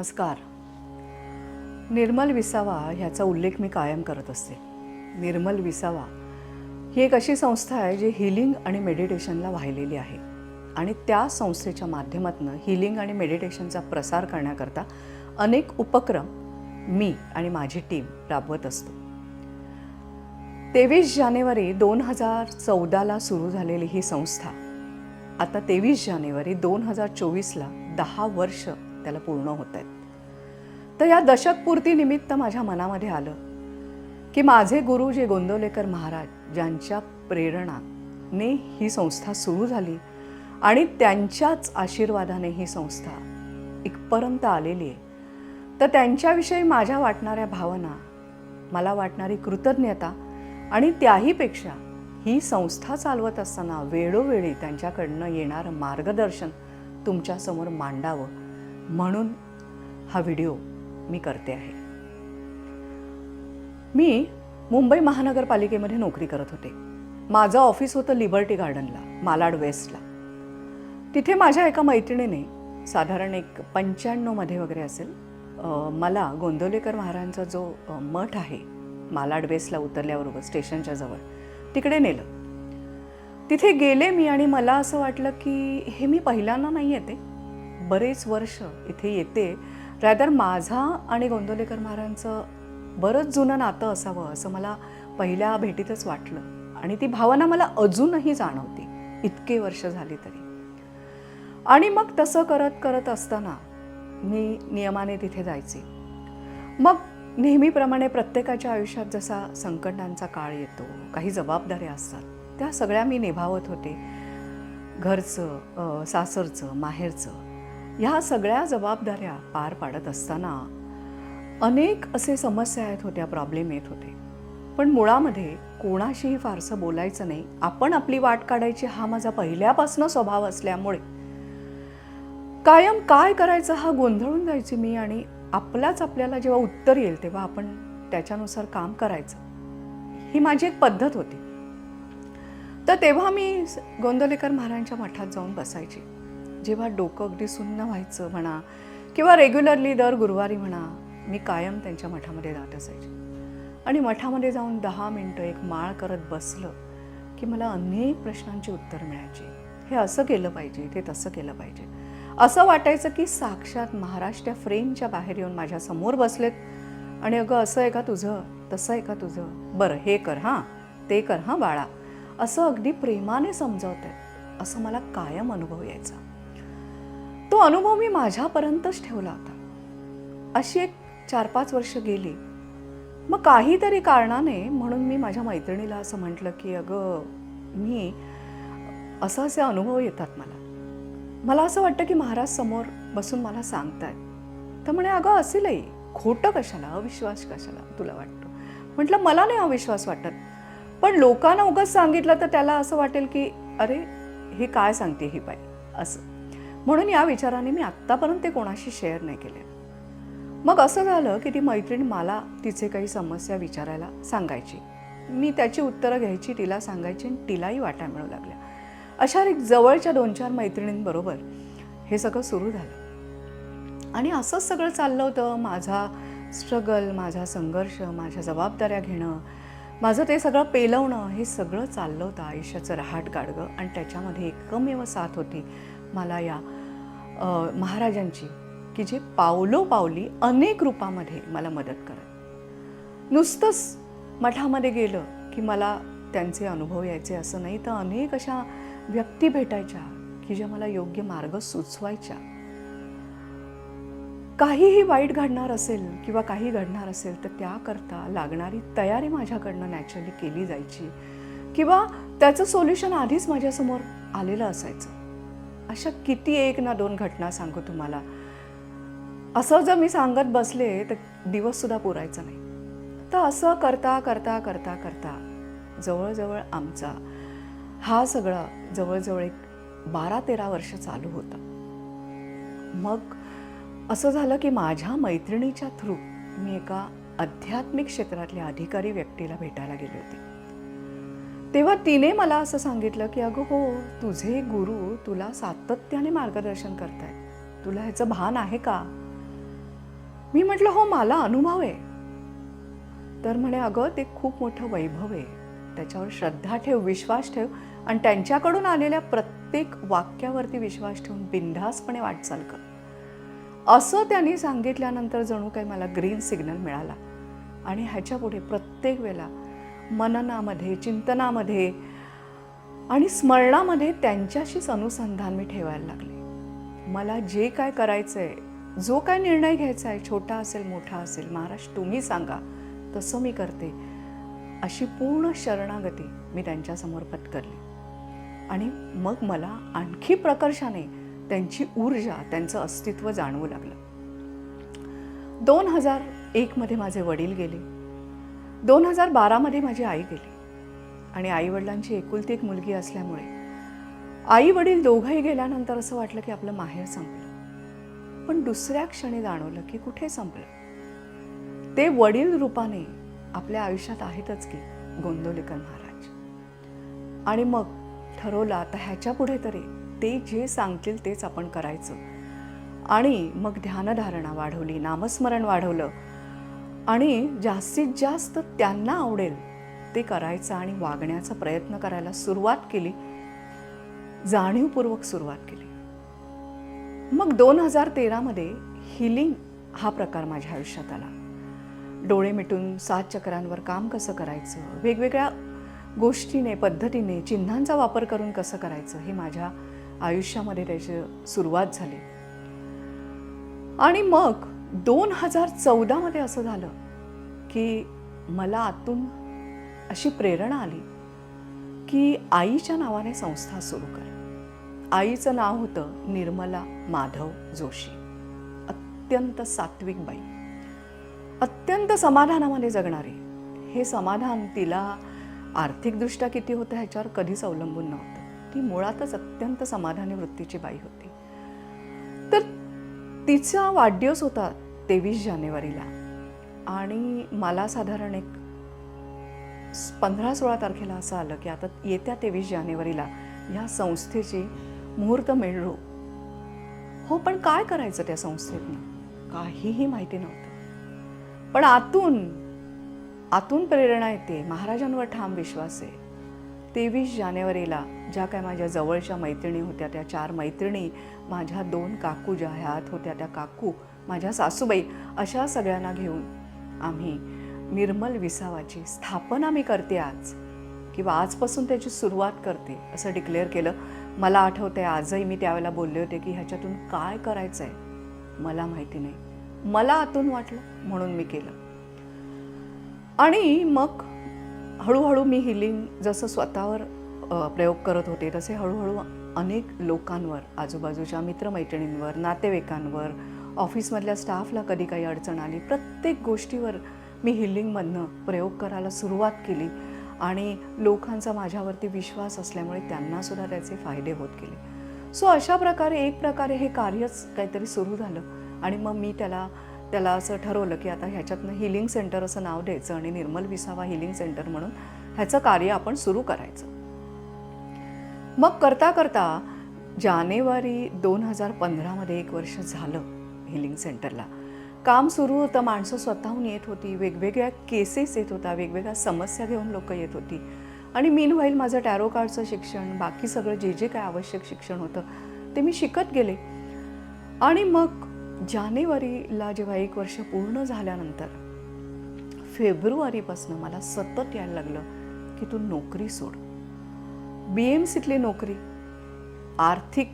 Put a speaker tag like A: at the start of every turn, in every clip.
A: नमस्कार. निर्मल विसावा ह्याचा उल्लेख मी कायम करत असते. निर्मल विसावा ही एक अशी संस्था आहे जी हिलिंग आणि मेडिटेशनला वाहिलेली आहे. आणि त्या संस्थेच्या माध्यमातून हिलिंग आणि मेडिटेशनचा प्रसार करण्याकरता अनेक उपक्रम मी आणि माझी टीम राबवत असतो. तेवीस जानेवारी दोन हजार चौदाला सुरू झालेली ही संस्था आता तेवीस जानेवारी दोन हजार चोवीसला दहा वर्ष त्याला पूर्ण होत आहेत. तर या दशकपूर्ती निमित्त माझ्या मनामध्ये आलं की माझे गुरु जे गोंदवलेकर महाराज ज्यांच्या प्रेरणाने ही संस्था सुरू झाली आणि त्यांच्याच आशीर्वादाने ही संस्था इथपर्यंत आलेली आहे तर त्यांच्याविषयी माझ्या वाटणाऱ्या भावना मला वाटणारी कृतज्ञता आणि त्याहीपेक्षा ही संस्था चालवत असताना वेळोवेळी त्यांच्याकडनं येणारं मार्गदर्शन तुमच्यासमोर मांडावं म्हणून हा व्हिडिओ मी करते आहे. मी मुंबई महानगरपालिकेमध्ये नोकरी करत होते. माझं ऑफिस होतं लिबर्टी गार्डनला मालाड वेस्टला. तिथे माझ्या एका मैत्रिणीने साधारण एक पंच्याण्णवमध्ये वगैरे असेल मला गोंदवलेकर महाराजांचा जो मठ आहे मालाड वेस्टला उतरल्याबरोबर स्टेशनच्या जवळ तिकडे नेलं. तिथे गेले मी आणि मला असं वाटलं की हे मी पहिल्यांदा नाही येते बरेच वर्ष इथे येते रॅदर माझा आणि गोंदवलेकर महाराजांचं बरंच जुनं नातं असावं असं मला पहिल्या भेटीतच वाटलं. आणि ती भावना मला अजूनही जाणवते. इतके वर्ष झाली तरी. आणि मग तसं करत करत असताना मी नियमाने तिथे जायचे. मग नेहमीप्रमाणे प्रत्येकाच्या आयुष्यात जसा संकटांचा काळ येतो काही जबाबदाऱ्या असतात त्या सगळ्या मी निभावत होते. घरचं सासरचं माहेरचं. ह्या सगळ्या जबाबदाऱ्या पार पाडत असताना अनेक असे समस्या येत होत्या प्रॉब्लेम येत होते. पण मुळामध्ये कोणाशीही फारसं बोलायचं नाही. आपण आपली वाट काढायची हा माझा पहिल्यापासून स्वभाव असल्यामुळे. कायम काय करायचं हा गोंधळून जायची मी आणि आपलाच आपल्याला जेव्हा उत्तर येईल तेव्हा आपण त्याच्यानुसार काम करायचं. ही माझी एक पद्धत होती. तर तेव्हा मी गोंधलेकर महाराजांच्या मठात जाऊन बसायची. जेव्हा डोकं अगदी सुन्न व्हायचं म्हणा किंवा रेग्युलरली दर गुरुवारी म्हणा मी कायम त्यांच्या मठामध्ये जात असायचे. आणि मठामध्ये जाऊन दहा मिनटं एक माळ करत बसलं की मला अनेक प्रश्नांची उत्तर मिळायची. हे असं केलं पाहिजे ते तसं केलं पाहिजे. असं वाटायचं की साक्षात महाराज त्या फ्रेमच्या बाहेर येऊन माझ्यासमोर बसलेत. आणि अगं असं आहे का तुझं? तसं आहे का तुझं? बरं हे कर हां. ते कर हां बाळा. असं अगदी प्रेमाने समजवत आहेत असं मला कायम अनुभव यायचा. तो अनुभव मी माझ्यापर्यंतच ठेवला होता. अशी एक चार पाच वर्ष गेली. मग काहीतरी कारणाने म्हणून मी माझ्या मैत्रिणीला असं म्हटलं की अगं मी असं असे अनुभव येतात मला. मला असं वाटतं की महाराज समोर बसून मला सांगतायत. तर म्हणे अगं असेलही. खोटं कशाला? अविश्वास कशाला? तुला वाटतं. म्हटलं मला नाही अविश्वास वाटत. पण लोकांना उगाच सांगितलं तर त्याला असं वाटेल की अरे हे काय सांगते ही बाई? असं. म्हणून या विचाराने मी आत्तापर्यंत ते कोणाशी शेअर नाही केले. मग असं झालं की ती मैत्रीण मला तिचे काही समस्या विचारायला सांगायची. मी त्याची उत्तरं घ्यायची तिला सांगायची आणि तिलाही वाटा मिळू लागल्या. अशा एक जवळच्या दोन चार मैत्रिणींबरोबर हे सगळं सुरू झालं. आणि असंच सगळं चाललं होतं. माझा स्ट्रगल माझा संघर्ष माझ्या जबाबदाऱ्या घेणं माझं ते सगळं पेलवणं हे सगळं चाललं होतं आयुष्याचं रहाट गाडगं आणि त्याच्यामध्ये एकमेव साथ होती. मला या महाराजांची की जे पावलोपावली अनेक रूपामध्ये मला मदत करत. नुसतंच मठामध्ये गेलं की मला त्यांचे अनुभव यायचे असं नाही तर अनेक अशा व्यक्ती भेटायच्या की ज्या मला योग्य मार्ग सुचवायच्या. काहीही वाईट घडणार असेल किंवा काही घडणार असेल तर त्याकरता लागणारी तयारी माझ्याकडनं नॅचरली केली जायची. किंवा त्याचं सोल्युशन आधीच माझ्यासमोर आलेलं असायचं. अशा किती एक ना दोन घटना सांगू तुम्हाला. असं जर मी सांगत बसले तर दिवससुद्धा पुरायचा नाही. तर असं करता करता करता करता जवळजवळ आमचा हा सगळा जवळजवळ एक बारा तेरा वर्ष चालू होता. मग असं झालं की माझ्या मैत्रिणीच्या थ्रू मी एका आध्यात्मिक क्षेत्रातल्या अधिकारी व्यक्तीला भेटायला गेले होते. तेव्हा तिने मला असं सांगितलं की अगं हो तुझे गुरु तुला सातत्याने मार्गदर्शन करतायत. तुला ह्याचं भान आहे का? मी म्हटलं हो मला अनुभव आहे. तर म्हणे अगं ते खूप मोठं वैभव आहे. त्याच्यावर श्रद्धा ठेव विश्वास ठेव आणि त्यांच्याकडून आलेल्या प्रत्येक वाक्यावरती विश्वास ठेवून बिनधास्तपणे वाटचाल कर. असं त्यांनी सांगितल्यानंतर जणू काही मला ग्रीन सिग्नल मिळाला. आणि ह्याच्या पुढे प्रत्येक वेळेला मननामध्ये चिंतनामध्ये आणि स्मरणामध्ये त्यांच्याशीच अनुसंधान मी ठेवायला लागले. मला जे काय करायचं आहे जो काय निर्णय घ्यायचा आहे छोटा असेल मोठा असेल महाराज तुम्ही सांगा तसं मी करते. अशी पूर्ण शरणागती मी त्यांच्यासमोर पत्करली. आणि मग मला आणखी प्रकर्षाने त्यांची ऊर्जा त्यांचं अस्तित्व जाणवू लागलं. दोन हजार एकमध्ये माझे वडील गेले. दोन हजार बारामध्ये माझी आई गेली. आणि आईवडिलांची एकुलती एक मुलगी असल्यामुळे आई वडील दोघंही गेल्यानंतर असं वाटलं की आपलं माहेर संपलं. पण दुसऱ्या क्षणी जाणवलं की कुठे संपलं? ते वडील रूपाने आपल्या आयुष्यात आहेतच की गोंदवलेकर महाराज. आणि मग ठरवलं आता ह्याच्या पुढे तरी ते जे सांगतील तेच आपण करायचं. आणि मग ध्यानधारणा वाढवली नामस्मरण वाढवलं. आणि जास्तीत जास्त त्यांना आवडेल ते करायचं आणि वागण्याचा प्रयत्न करायला सुरुवात केली जाणीवपूर्वक सुरुवात केली. मग दोन हजार तेरामध्ये हिलिंग हा प्रकार माझ्या आयुष्यात आला. डोळे मिटून सात चक्रांवर काम कसं करायचं वेगवेगळ्या गोष्टीने पद्धतीने चिन्हांचा वापर करून कसं करायचं हे माझ्या आयुष्यामध्ये त्याची सुरुवात झाली. आणि मग दोन हजार चौदामध्ये असं झालं की मला आतून अशी प्रेरणा आली की आईच्या नावाने संस्था सुरू कर. आईचं नाव होतं निर्मला माधव जोशी. अत्यंत सात्विक बाई. अत्यंत समाधानामध्ये जगणारी. हे समाधान तिला आर्थिकदृष्ट्या किती होतं ह्याच्यावर कधीच अवलंबून नव्हतं. ती मुळातच अत्यंत समाधानी वृत्तीची बाई होती. तर तिचा वाढदिवस होता तेवीस जानेवारीला. आणि मला साधारण एक पंधरा सोळा तारखेला असं आलं की आता येत्या तेवीस जानेवारीला ह्या संस्थेची मुहूर्त मिळलो हो पण काय करायचं त्या संस्थेतनं? काहीही माहिती नव्हतं. पण आतून आतून प्रेरणा येते. महाराजांवर ठाम विश्वास आहे. तेवीस जानेवारीला ज्या काय माझ्या जवळच्या मैत्रिणी होत्या त्या चार मैत्रिणी माझ्या दोन काकू ज्या ह्यात होत्या त्या काकू माझ्या सासूबाई अशा सगळ्यांना घेऊन आम्ही निर्मल विसावाची स्थापना मी करते आज किंवा आजपासून त्याची सुरुवात करते असं डिक्लेअर केलं. मला आठवतंय आजही मी त्यावेळेला बोलले होते की ह्याच्यातून काय करायचं आहे मला माहिती नाही. मला आतून वाटलं म्हणून मी केलं. आणि मग हळूहळू मी हिलिंग जसं स्वतःवर प्रयोग करत होते तसे हळूहळू अनेक लोकांवर आजूबाजूच्या मित्रमैत्रिणींवर नातेवाईकांवर ऑफिसमधल्या स्टाफला कधी काही अडचण आली प्रत्येक गोष्टीवर मी हिलिंगमधनं प्रयोग करायला सुरुवात केली आणि लोकांचा माझ्यावरती विश्वास असल्यामुळे त्यांनासुद्धा त्याचे फायदे होत गेले. सो अशा प्रकारे एक प्रकारे हे कार्यच काहीतरी सुरू झालं आणि मग मी त्याला त्याला असं ठरवलं की आता ह्याच्यातनं हिलिंग सेंटर असं नाव द्यायचं आणि निर्मल विसावा हिलिंग सेंटर म्हणून ह्याचं कार्य आपण सुरू करायचं. मग करता करता जानेवारी दोन हजार पंधरामध्ये एक वर्ष झालं हिलिंग सेंटरला काम सुरू होतं माणसं स्वतःहून येत होती वेगवेगळ्या केसेस येत होता वेगवेगळ्या समस्या घेऊन लोक येत होती. आणि मीन व्हाईल माझं टॅरो कार्डचं शिक्षण बाकी सगळं जे जे काय आवश्यक शिक्षण होतं ते मी शिकत गेले. आणि मग जानेवारीला जेव्हा एक वर्ष पूर्ण झाल्यानंतर फेब्रुवारीपासून मला सतत यायला लागलं की तू नोकरी सोड. बी एम सीतली नोकरी आर्थिक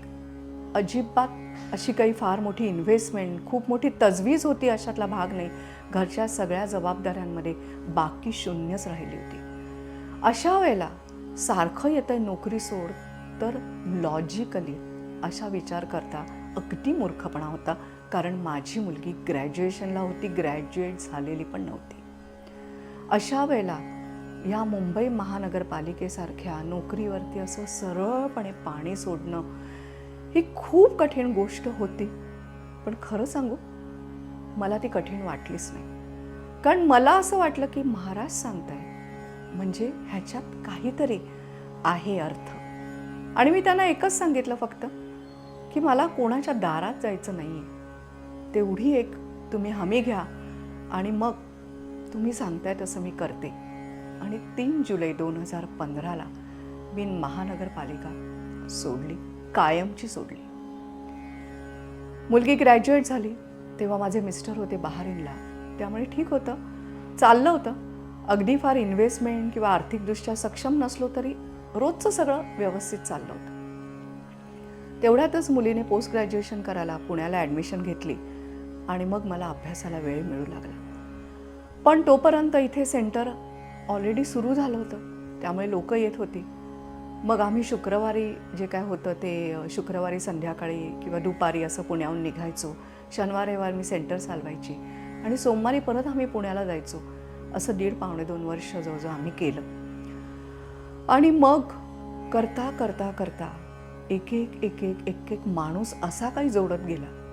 A: अजिबात अशी काही फार मोठी इन्व्हेस्टमेंट खूप मोठी तजवीज होती अशातला भाग नाही. घरच्या सगळ्या जबाबदाऱ्यांमध्ये बाकी शून्यच राहिली होती. अशा वेळेला सारखं येतं आहे नोकरी सोड तर लॉजिकली अशा विचार करता अगदी मूर्खपणा होता. कारण माझी मुलगी ग्रॅज्युएशनला होती ग्रॅज्युएट झालेली पण नव्हती. अशा वेळेला या मुंबई महानगरपालिकेसारख्या नोकरीवरती असं सरळपणे पाणी सोडणं ही खूप कठीण गोष्ट होती. पण खरं सांगू मला ती कठीण वाटलीच नाही. कारण मला असं वाटलं की महाराज सांगताय म्हणजे ह्याच्यात काहीतरी आहे अर्थ. आणि मी त्यांना एकच सांगितलं फक्त की मला कोणाच्या दारात जायचं नाही आहे तेवढी एक तुम्ही हमी घ्या आणि मग तुम्ही सांगताय तसं मी करते. आणि तीन जुलै दोन हजार पंधराला मी महानगरपालिका सोडली कायमची सोडली. मुलगी ग्रॅज्युएट झाली तेव्हा माझे मिस्टर होते बहारीनला. त्यामुळे ठीक होतं. चाललं होतं. अगदी फार इन्व्हेस्टमेंट किंवा आर्थिकदृष्ट्या सक्षम नसलो तरी रोजचं सगळं व्यवस्थित चाललं होतं. तेवढ्यातच मुलीने पोस्ट ग्रॅज्युएशन करायला पुण्याला ॲडमिशन घेतली. आणि मग मला अभ्यासाला वेळ मिळू लागला. पण तोपर्यंत इथे सेंटर ऑलरेडी सुरू झालं होतं. त्यामुळे लोक येत होती. मग आम्ही शुक्रवारी जे काय होतं ते शुक्रवारी संध्याकाळी किंवा दुपारी असं पुण्याहून निघायचो. शनिवार रविवार मी सेंटर चालवायची. आणि सोमवारी परत आम्ही पुण्याला जायचो. असं दीड पावणे दोन वर्ष जवळजवळ आम्ही केलं. आणि मग करता करता करता एक एक एक एक एक एक माणूस असा काही जोडत गेला.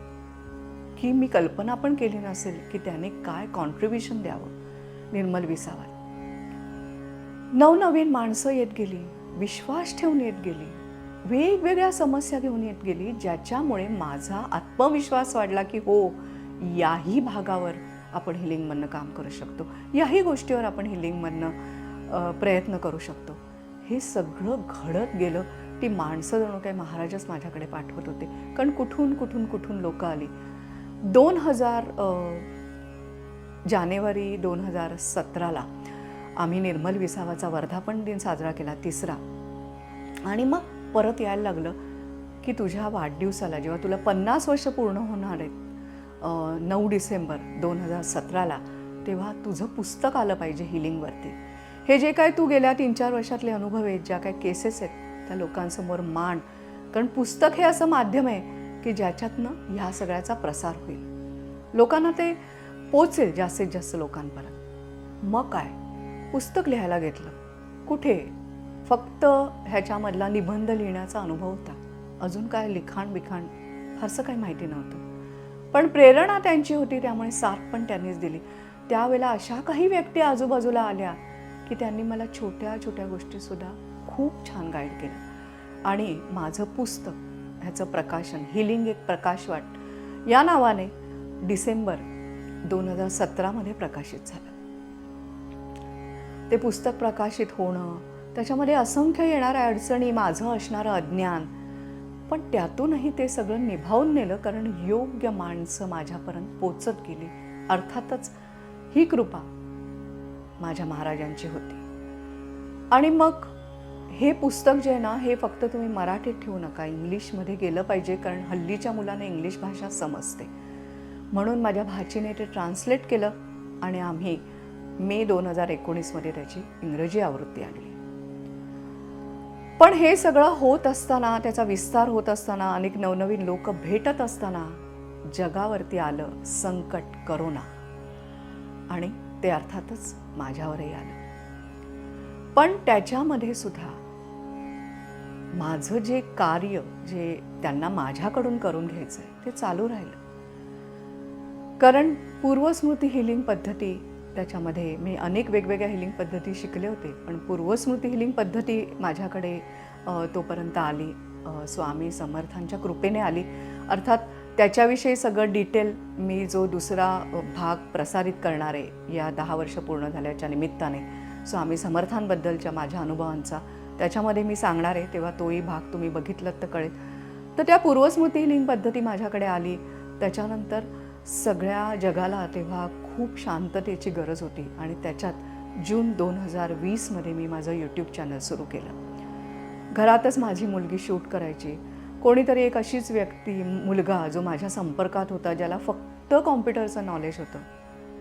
A: की मी कल्पना पण केली नसेल की त्याने काय कॉन्ट्रीब्युशन द्यावं. निर्मल विसावा नवनवीन माणसं येत गेली विश्वास ठेवून येत गेली वेगवेगळ्या समस्या घेऊन येत गेली ज्याच्यामुळे माझा आत्मविश्वास वाढला की हो याही भागावर आपण हिलिंगमधनं काम करू शकतो. याही गोष्टीवर आपण हिलिंगमधनं प्रयत्न करू शकतो. हे सगळं घडत गेलं ती माणसं जणू काही महाराजच माझ्याकडे पाठवत होते. कारण कुठून कुठून कुठून लोक आली? दोन हजार जानेवारी दोन हजार सतराला आम्ही निर्मल विसावाचा वर्धापन दिन साजरा केला तिसरा. आणि मग परत यायला लागलं की तुझ्या वाढदिवसाला जेव्हा तुला पन्नास वर्ष पूर्ण होणार आहेत नऊ डिसेंबर दोन हजार सतराला तेव्हा तुझं पुस्तक आलं पाहिजे हिलिंगवरती. हे जे काय तू गेल्या तीन चार वर्षातले अनुभव आहेत ज्या काय केसेस आहेत त्या लोकांसमोर मांड. कारण पुस्तक हे असं माध्यम आहे की ज्याच्यातनं ह्या सगळ्याचा प्रसार होईल. लोकांना ते पोचेल जास्तीत जास्त लोकांपर्यंत. मग काय? पुस्तक लिहायला घेतलं. कुठे? फक्त ह्याच्यामधला निबंध लिहिण्याचा अनुभव होता. अजून काय लिखाण बिखाण? फारसं काही माहिती नव्हतं. पण प्रेरणा त्यांची होती त्यामुळे साथ पण त्यांनीच दिली. त्यावेळेला अशा काही व्यक्ती आजूबाजूला आल्या की त्यांनी मला छोट्या छोट्या गोष्टीसुद्धा खूप छान गाईड केलं. आणि माझं पुस्तक ह्याचं प्रकाशन हिलिंग एक प्रकाशवाट या नावाने डिसेंबर दोन हजार सतरामध्ये प्रकाशित झालं. ते पुस्तक प्रकाशित होणं त्याच्यामध्ये असंख्य येणाऱ्या अडचणी माझं असणारं अज्ञान पण त्यातूनही ते सगळं निभावून नेलं कारण योग्य माणसं माझ्यापर्यंत पोचत गेली. अर्थातच ही कृपा माझ्या महाराजांची होती. आणि मग हे पुस्तक जे आहे ना हे फक्त तुम्ही मराठीत ठेवू नका. इंग्लिशमध्ये गेलं पाहिजे कारण हल्लीच्या मुलांना इंग्लिश भाषा समजते. म्हणून माझ्या भाचीने ते ट्रान्सलेट केलं आणि आम्ही मे दोन हजार एकोणीसमध्ये त्याची इंग्रजी आवृत्ती आणली. पण हे सगळं होत असताना त्याचा विस्तार होत असताना अनेक नवनवीन लोक भेटत असताना जगावरती आलं संकट करोना. आणि ते अर्थातच माझ्यावरही आलं. पण त्याच्यामध्ये सुद्धा माझं जे कार्य जे त्यांना माझ्याकडून करून घ्यायचं आहे ते चालू राहिलं. कारण पूर्वस्मृती हिलिंग पद्धती त्याच्यामध्ये मी अनेक वेगवेगळ्या हिलिंग पद्धती शिकले होते पण पूर्वस्मृती हिलिंग पद्धती माझ्याकडे तोपर्यंत आली स्वामी समर्थांच्या कृपेने आली. अर्थात त्याच्याविषयी सगळं डिटेल मी जो दुसरा भाग प्रसारित करणार आहे या दहा वर्ष पूर्ण झाल्याच्या निमित्ताने स्वामी समर्थांबद्दलच्या माझ्या अनुभवांचा त्याच्यामध्ये मी सांगणार आहे तेव्हा तोही भाग तुम्ही बघितलात तर कळेल. तर त्या पूर्वस्मृतीलिंग पद्धती माझ्याकडे आली. त्याच्यानंतर सगळ्या जगाला तेव्हा खूप शांततेची गरज होती आणि त्याच्यात जून दोन हजार वीसमध्ये मी माझं यूट्यूब चॅनल सुरू केलं. घरातच माझी मुलगी शूट करायची. कोणीतरी एक अशीच व्यक्ती मुलगा जो माझ्या संपर्कात होता ज्याला फक्त कॉम्प्युटरचं नॉलेज होतं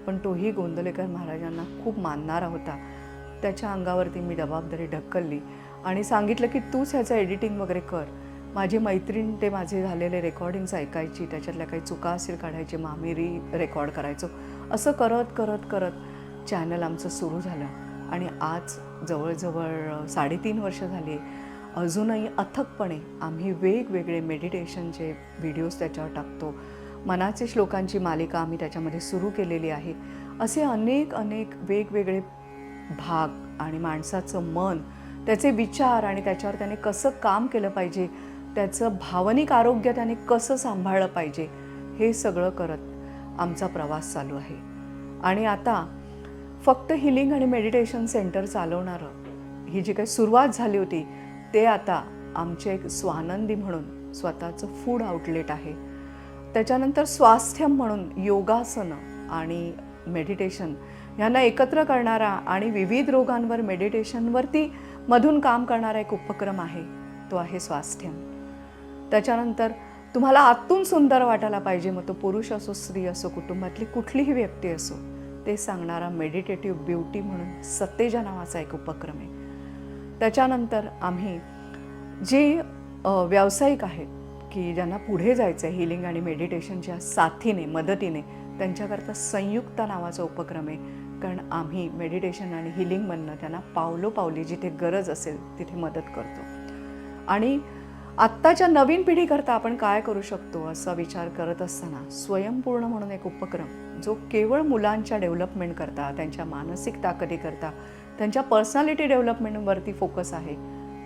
A: पण तोही गोंदलेकर महाराजांना खूप मानणारा होता. त्याच्या अंगावरती मी जबाबदारी ढकलली. आणि सांगितलं की तूच ह्याचं एडिटिंग वगैरे कर. माझी मैत्रीण ते माझे झालेले रेकॉर्डिंग्स ऐकायची त्याच्यातल्या काही चुका असेल काढायची मामेरी री रेकॉर्ड करायचो. असं करत करत करत चॅनल आमचं सुरू झालं. आणि आज जवळजवळ साडेतीन वर्ष झाली. अजूनही अथकपणे आम्ही वेगवेगळे मेडिटेशनचे व्हिडिओज त्याच्यावर टाकतो. मनाचे श्लोकांची मालिका आम्ही त्याच्यामध्ये सुरू केलेली आहे. असे अनेक अनेक वेगवेगळे भाग आणि माणसाचं मन त्याचे विचार आणि त्याच्यावर त्याने कसं काम केलं पाहिजे त्याचं भावनिक आरोग्य त्याने कसं सांभाळलं पाहिजे हे सगळं करत आमचा प्रवास चालू आहे. आणि आता फक्त हिलिंग आणि मेडिटेशन सेंटर चालवणारं ही जी काही सुरुवात झाली होती ते आता आमचे एक स्वानंदी म्हणून स्वतःचं फूड आउटलेट आहे. त्याच्यानंतर स्वास्थ्यम म्हणून योगासनं आणि मेडिटेशन यांना एकत्र करणारा आणि विविध रोगांवर मेडिटेशनवरती मधून काम करणारा एक उपक्रम आहे तो आहे स्वास्थ्यम त्याच्यानंतर तुम्हाला आतून सुंदर वाटायला पाहिजे मग तो पुरुष असो स्त्री असो कुटुंबातली कुठलीही व्यक्ती असो ते सांगणारा मेडिटेटिव्ह ब्युटी म्हणून सत्तेजा नावाचा एक उपक्रम आहे. त्याच्यानंतर आम्ही जे व्यावसायिक आहेत की ज्यांना पुढे जायचं आहे हिलिंग आणि मेडिटेशनच्या साथीने मदतीने त्यांच्याकरता संयुक्त नावाचा उपक्रम आहे. कारण आम्ही मेडिटेशन आणि हिलिंगमधनं त्यांना पावलोपावली जिथे गरज असेल तिथे मदत करतो. आणि आत्ताच्या नवीन पिढीकरता आपण काय करू शकतो असा विचार करत असताना स्वयंपूर्ण म्हणून एक उपक्रम जो केवळ मुलांच्या डेव्हलपमेंट करता त्यांच्या मानसिक ताकदीकरता त्यांच्या पर्सनॅलिटी डेव्हलपमेंटवरती फोकस आहे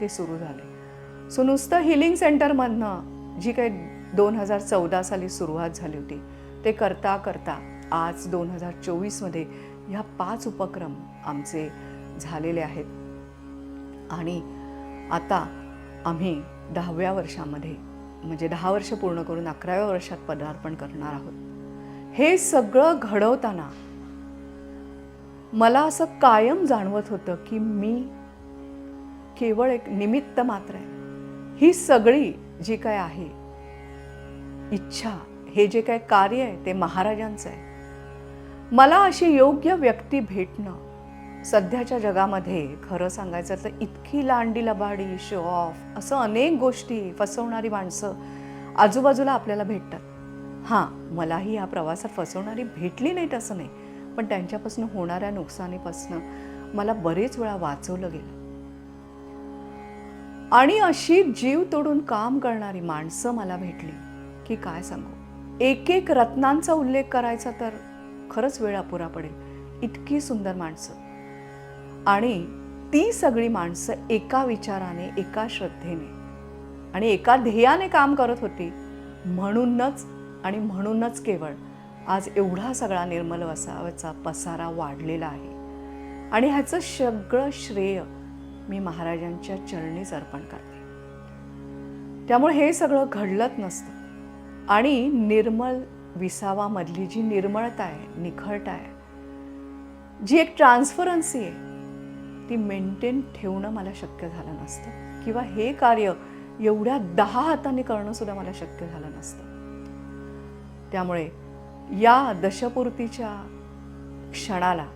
A: ते सुरू झाले. सो नुसतं हिलिंग सेंटरमधनं जी काही दोन हजार चौदा साली सुरुवात झाली होती ते करता करता आज दोन हजार चोवीसमध्ये ह्या पाच उपक्रम आमचे झालेले आहेत. आणि आता आम्ही दहाव्या वर्षामध्ये म्हणजे दहा वर्ष पूर्ण करून अकराव्या वर्षात पदार्पण करणार आहोत. हे सगळं घडवताना मला असं कायम जाणवत होतं की मी केवळ एक निमित्त मात्र आहे. ही सगळी जी काय आहे इच्छा हे जे काय कार्य आहे ते महाराजांचं आहे. मला अशी योग्य व्यक्ती भेटणं. सध्याच्या जगामध्ये खरं सांगायचं तर इतकी लांडी लबाडी शो ऑफ असं अनेक गोष्टी फसवणारी माणसं आजूबाजूला आपल्याला भेटतात. हां मलाही या प्रवासात फसवणारी भेटली नाहीत असं नाही पण त्यांच्यापासून होणाऱ्या नुकसानीपासून मला बरेच वेळा वाचवलं गेलं. आणि अशी जीव तोडून काम करणारी माणसं मला भेटली. की काय सांगू? एक एक रत्नांचा उल्लेख करायचा तर खरंच वेळ अपुरा पडेल. इतकी सुंदर माणसं. आणि ती सगळी माणसं एका विचाराने एका श्रद्धेने आणि एका ध्येयाने काम करत होती. म्हणूनच आणि म्हणूनच केवळ आज एवढा सगळा निर्मल वसावाचा पसारा वाढलेला आहे. आणि ह्याचं सगळं श्रेय मी महाराजांच्या चरणीच अर्पण करते. त्यामुळे हे सगळं घडलंच नसतं. आणि निर्मल विसावामधली जी निर्मळता आहे निखळता आहे जी एक ट्रान्सफरन्सी आहे ती मेंटेन ठेवणं मला शक्य झालं नसतं. किंवा हे कार्य एवढ्या दहा हाताने करणं सुद्धा मला शक्य झालं नसतं. त्यामुळे या दशपूर्तीच्या क्षणाला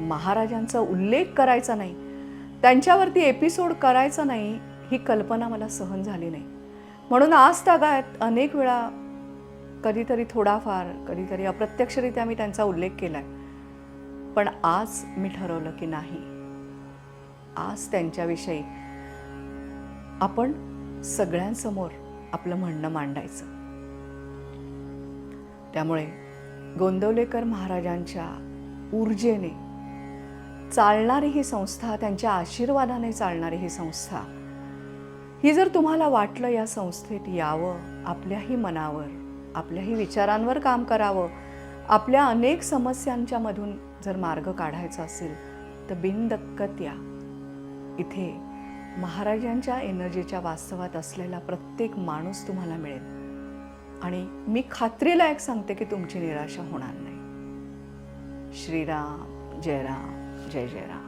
A: महाराजांचा उल्लेख करायचा नाही त्यांच्यावरती एपिसोड करायचा नाही ही कल्पना मला सहन झाली नाही. म्हणून आज तागायत अनेक वेळा कधीतरी थोडाफार कधीतरी अप्रत्यक्षरित्या मी त्यांचा उल्लेख केलाय. पण आज मी ठरवलं की नाही. आज त्यांच्याविषयी आपण सगळ्यांसमोर आपलं म्हणणं मांडायचं. त्यामुळे गोंदवलेकर महाराजांच्या ऊर्जेने चालणारी ही संस्था त्यांच्या आशीर्वादाने चालणारी ही संस्था ही जर तुम्हाला वाटलं या संस्थेत यावं आपल्याही मनावर आपल्याही विचारांवर काम करावं. आपल्या अनेक समस्यांच्या मधून जर मार्ग काढायचा असेल तर बिनदक्कत या. इथे महाराजांच्या एनर्जीच्या वास्तवात असलेला प्रत्येक माणूस तुम्हाला मिळेल. आणि मी खात्रीलायक सांगते की तुमची निराशा होणार नाही. श्रीराम जय राम जय जय राम